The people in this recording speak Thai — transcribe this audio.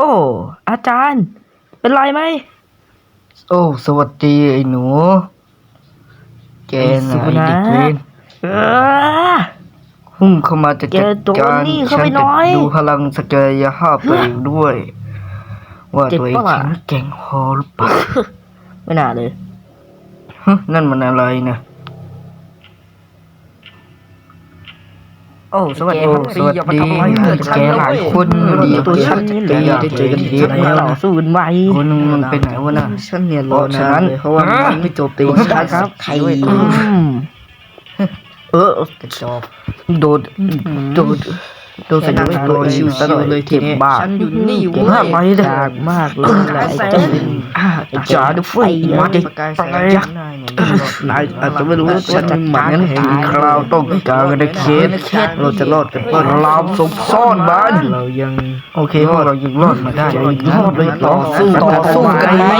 อ้ อาจารย์ เป็นไรไหม โอ้ สวัสดีไอ้หนูแกน่ะไอ้สุไอ้นะเด็กเวนเออ หุ้มเข้ามาจะแกจัดโดนการนี่เข้าฉัไปนหน่จะอย ดูพลังศักยภาพตัวเองด้วย ว่าเจ็บตัวเองปะล่ะ แข็งแกร่งพอหรือเปล่า ไม่น่าเลย ฮะนั่นมันอะไรนะ โอ้สวัสดีโอ้ครับสวัสอย่ามาดีทำร้ายเพื่อนฉันแกหลายคนเว้ยดีตัวฉันนี่แหละแกอยากจะเจอกันอีกแล้วต่อสู้กันไว้คนนึงมันไปไหนวะน่ะฉันเนี่ยรอเพราะฉะนานั้นนเลยเพราะว่ามันไม่โจมตีใช่ครับใครอืมเออกระจอกโดดโดด โดดใส่แค่ไว้นั่งตัวเองชิวซะหน่อยๆเลยทีเจ็บนี้บ้าฉันอยู่นี่เก็บเว้ภาพยไว้เลยยากมากเลยแหละไอ้เจ้าอ่าไอ้จ๋าดูฟรีมาดิประกายแสไปงยักษ์นายอาจจะไม่รู้ว่าฉัฉันนจะหหมัมันนแห่แห่งงคราวต้องการกันในเคสเราจะรอดกันเปิดลามสมซ่อนบ้านเรายังโอเคพวกเรายังรอดมาได้เราเรายัยังงรรออดดเลเลยยต่ต่ออสู้สู้ต่ต่ออสู้สู้กักันนไหไหมม